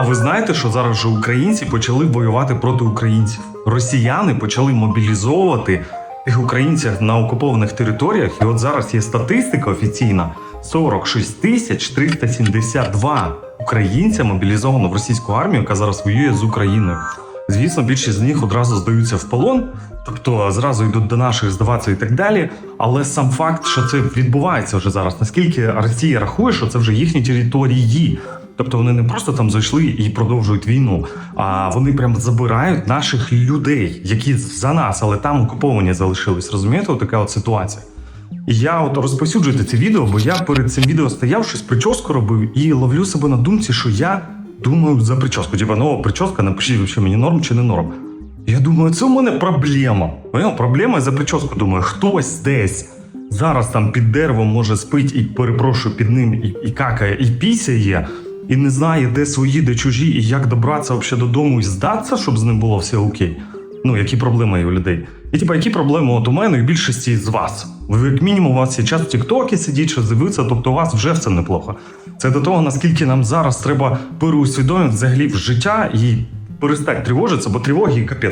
А ви знаєте, що зараз же українці почали воювати проти українців? Росіяни почали мобілізовувати тих українців на окупованих територіях. І от зараз є статистика офіційна: 46 тисяч 372 українця мобілізовано в російську армію, яка зараз воює з Україною. Звісно, більшість з них одразу здаються в полон, тобто зразу йдуть до наших здаватися і так далі. Але сам факт, що це відбувається вже зараз, наскільки Росія рахує, що це вже їхні території. Тобто вони не просто там зайшли і продовжують війну, а вони прям забирають наших людей, які за нас, але там окуповані залишились. Розумієте, така от ситуація. І я от розповсюджую це відео, бо я перед цим відео стояв, щось прическу робив і ловлю себе на думці, що я думаю за прическу. Типа, ну прическа, напишіть, що мені норм чи не норм. Я думаю, це у мене проблема. Поняв? Проблема за прическу. Думаю, хтось десь зараз там під деревом може спить і перепрошую під ним і, і какає, і пісяє, і не знає, де свої, де чужі, і як добратися взагалі додому і здатися, щоб з ним було все окей. Ну, які проблеми є у людей. І типа, які проблеми от у мене і більшості з вас? Ви як мінімум у вас є час в Тіктокі сидіть, що дивитися, тобто у вас вже все неплохо. Це до того, наскільки нам зараз треба переусвідомити взагалі в життя і перестати тривожитися, бо тривоги капець.